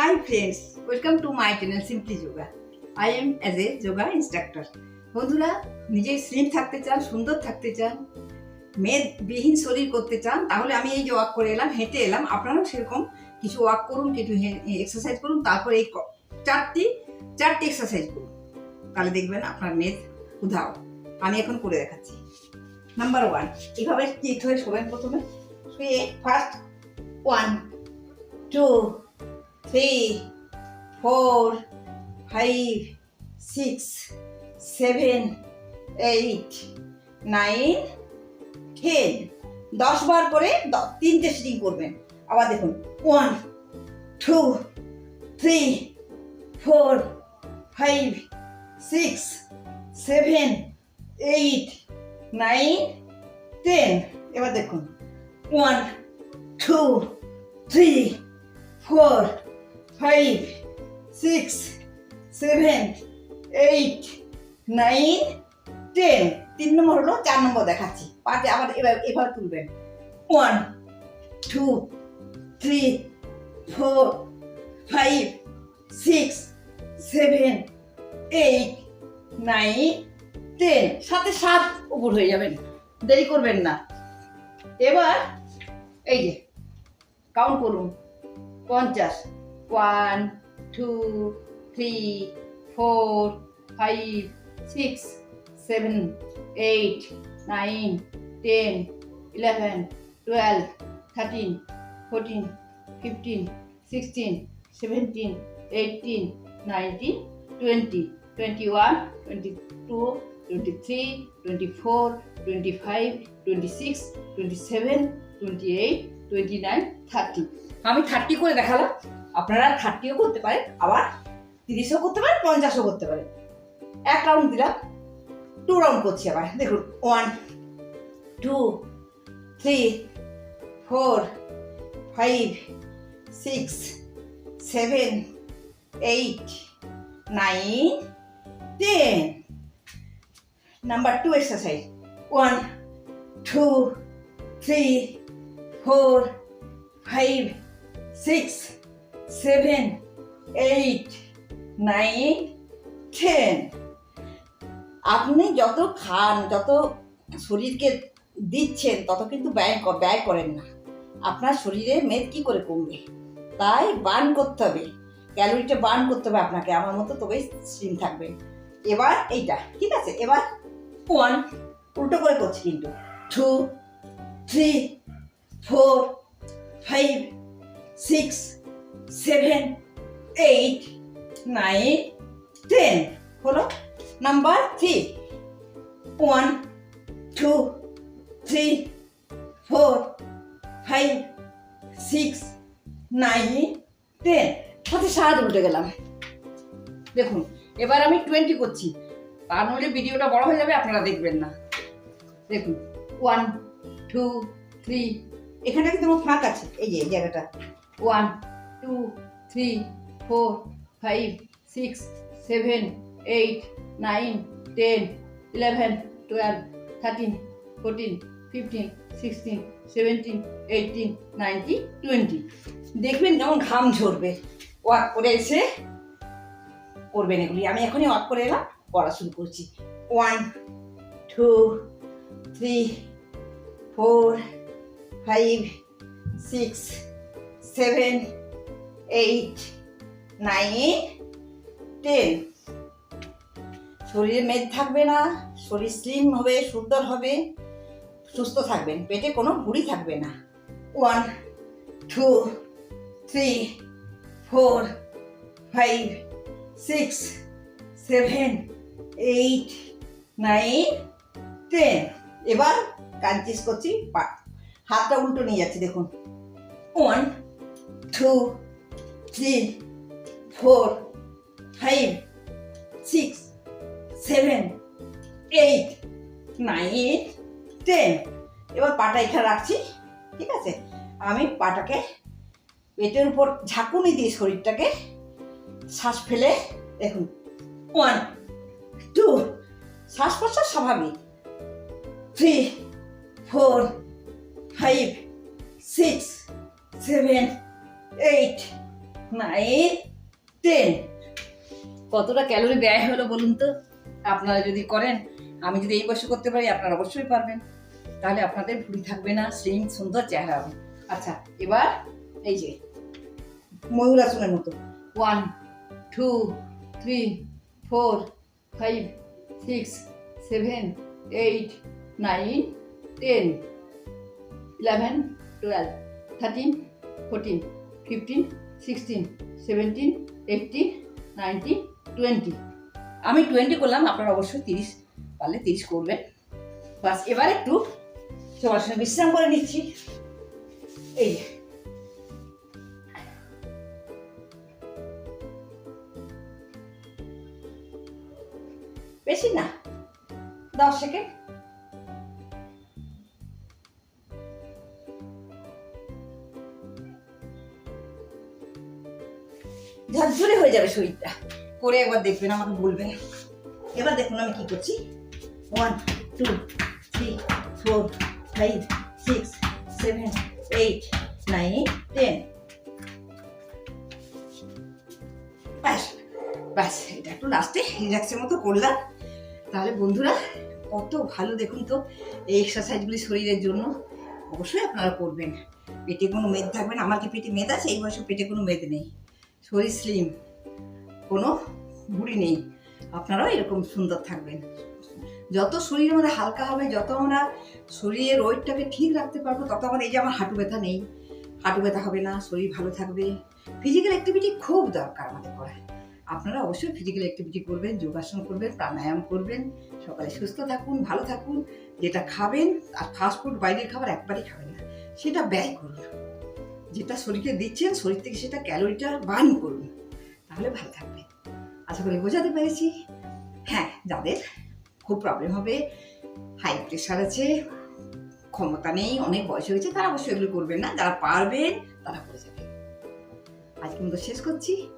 Hi friends, welcome to my channel Simply Yoga. I am as a yoga instructor. বন্ধুরা নিজে slim থাকতে চান সুন্দর থাকতে চান মেদবিহীন শরীর করতে চান তাহলে আমি এই যে ওয়াক করে এলাম হেঁটে এলাম আপনারাও সেরকম কিছু ওয়াক করুন কিছু এক্সারসাইজ করুন তারপরে এই চারটি চারটি এক্সারসাইজ করুন তাহলে দেখবেন আপনার মেদ উধাও আমি এখন করে দেখাচ্ছি নাম্বার ওয়ান এইভাবে চিট হয়ে শোবেন প্রথমে শুয়ে first one two three four five six seven eight nine ten দশ বার করে তিনটে সিটিং করবেন। আবার দেখুন one two three four five six seven eight nine ten এবার দেখুন one two three four five, six, seven, eight, nine, ten. তিন নম্বর হলো চার নম্বর দেখাচ্ছি। পাটে আবার এবার এভাবে তুলবেন। One, two, three, four, five, six, seven, eight, nine, ten. সাথে সাত উপর হয়ে যাবেন। দেরি করবেন না। এবার এই যে কাউন্ট করুন। পঞ্চাশ। Nine ten eleven twelve thirteen fourteen fifteen sixteen seventeen eighteen nineteen twenty twenty one twenty two twenty three twenty four twenty five twenty six twenty seven twenty eight twenty nine thirty আমি thirty করে দেখালাম। আপনারা থার্টিও করতে পারেন, আবার তিরিশও করতে পারেন, পঞ্চাশও করতে পারেন। এক রাউন্ড দিলাম টু রাউন্ড করছি আবার, দেখুন one two three four five six seven eight nine ten number two exercise one two three four five six seven eight nine ten আপনি যত খান, যত শরীরকে দিচ্ছেন, তত কিন্তু ব্যয় ব্যয় করেন না। আপনার শরীরে মেদ কি করে কমবে? তাই বার্ন করতে হবে। ক্যালোরিটা বার্ন করতে হবে আপনাকে। আমার মতো তবেই স্লিম থাকবে। এবার এইটা, ঠিক আছে? এবার ওয়ান উল্টো করে করছি কিন্তু। Two three four five six seven eight nine ten হলো number three one two three four five six nine ten সাথে সাত উল্টে গেলাম। দেখুন, এবার আমি টোয়েন্টি করছি। তা নইলে ভিডিওটা বড় হয়ে যাবে, আপনারা দেখবেন না। দেখুন ওয়ান টু থ্রি এখানে কিন্তু আমার ফাঁক আছে। এই যে জায়গাটা। One two, three, four, five, six, seven, eight, nine, ten, eleven, twelve, thirteen, fourteen, fifteen, sixteen, seventeen, eighteen, ninety, twenty. দেখবেন যেমন ঘাম ঝরবে, ওয়াক করে এসে করবেন এগুলি। আমি এখনই ওয়াক করে এলাম করা শুরু করছি। One, two, three, four, five, six, seven eight nine ten শরীরে মেদ থাকবে না, শরীর স্লিম হবে, সুন্দর হবে, সুস্থ থাকবেন, পেটে কোনো ভুঁড়ি থাকবে না। One two three four five six seven eight nine ten এবার কাঞ্চিস করছি হাতটা উল্টো নিয়ে যাচ্ছি, দেখুন। One two three four five six seven eight nine ten এবার পাটা এখানে রাখছি, ঠিক আছে? আমি পাটাকে পেটের উপর ঝাঁকুনি দিয়ে শরীরটাকে শ্বাস ফেলে, দেখুন। ওয়ান টু শ্বাস প্রশ্বাস স্বাভাবিক। Three four five six seven eight ten কতটা ক্যালোরি ব্যয় হলো বলুন তো? আপনারা যদি করেন, আমি যদি এই বয়সে করতে পারি, আপনারা অবশ্যই পারবেন। তাহলে আপনাদের ভুড়ি থাকবে না স্লিম সুন্দর চেহারা হবে। আচ্ছা এবার এই যে ময়ূরাসনের মতো। One two three four five six seven eight nine ten eleven twelve thirteen fourteen fifteen sixteen seventeen eighteen nineteen twenty আমি টোয়েন্টি করলাম, আপনারা অবশ্যই তিরিশ পারলে তিরিশ করবেন। বাস, এবার একটু সবার সঙ্গে বিশ্রাম করে নিচ্ছি। এই বেশি না, দশ সেকেন্ড। ঝরঝরে হয়ে যাবে শরীরটা। করে একবার দেখবেন, আমাকে বলবেন। এবার দেখুন আমি কি করছি। One two three four five six seven eight nine ten ব্যাস ব্যাস, এটা একটু লাস্টে রিল্যাক্সের মতো করলাম। তাহলে বন্ধুরা, কত ভালো দেখুন তো এই এক্সারসাইজগুলি শরীরের জন্য। অবশ্যই আপনারা করবেন। পেটে কোনো মেদ থাকবে না। আমার কি পেটে মেদ আছে? এই বয়সে পেটে কোনো মেদ নেই। শরীর স্লিম, কোনো ভুড়ি নেই। আপনারাও এরকম সুন্দর থাকবেন। যত শরীর আমাদের হালকা হবে, যত আমরা শরীরের ওয়েটটাকে ঠিক রাখতে পারব, তত আমাদের এই যে আমার হাঁটু ব্যথা নেই। হাঁটু ব্যথা হবে না, শরীর ভালো থাকবে। ফিজিক্যাল অ্যাক্টিভিটি খুব দরকার আমাদের করা আপনারা অবশ্যই ফিজিক্যাল অ্যাক্টিভিটি করবেন, যোগাসন করবেন, প্রাণায়াম করবেন। সকালে সুস্থ থাকুন, ভালো থাকুন। যেটা খাবেন, আর ফাস্টফুড বাইরের খাবার একবারই খাবেন না। সেটা ব্যয় করুন। যেটা শরীরকে দিচ্ছেন শরীর থেকে সেটা ক্যালোরিটা বার্ন করুন। তাহলে ভালো থাকবে। আশা করি বোঝাতে পেরেছি। হ্যাঁ যাদের খুব প্রবলেম হবে হাই প্রেশার আছে, ক্ষমতা নেই, অনেক বয়স হয়েছে তারা অবশ্যই এগুলো করবেন না। যারা পারবেন, তারা করে যাবে আজকে মতো শেষ করছি।